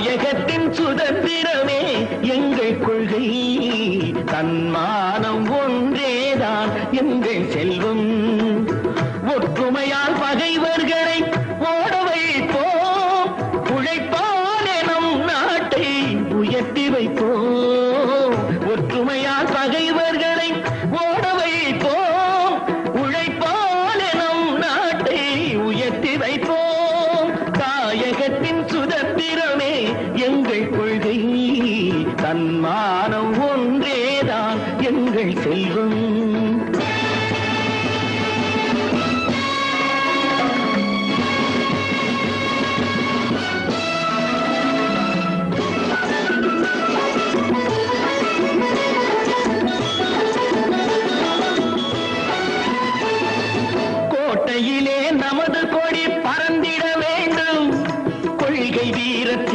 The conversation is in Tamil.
தாயகத்தின் சுதந்திரமே எங்கள் கொள்கை. தன்மானம் ஒன்றேதான் எங்கள் செல்வம். ஒற்றுமையால் பகைவர்களை ஓட வைப்போம். உழைப்பாலே நம் நாட்டை உயர்த்தி வைப்போம். ஒற்றுமையால் பகைவர்களை ஓட வைப்போம். உழைப்பாலே நம் நாட்டை உயர்த்தி வைப்போம். தன்மானம் ஒன்றேதான் எங்கள் செல்வம். கோட்டையிலே நமது கொடி பறந்திட வேண்டும். கொள்கை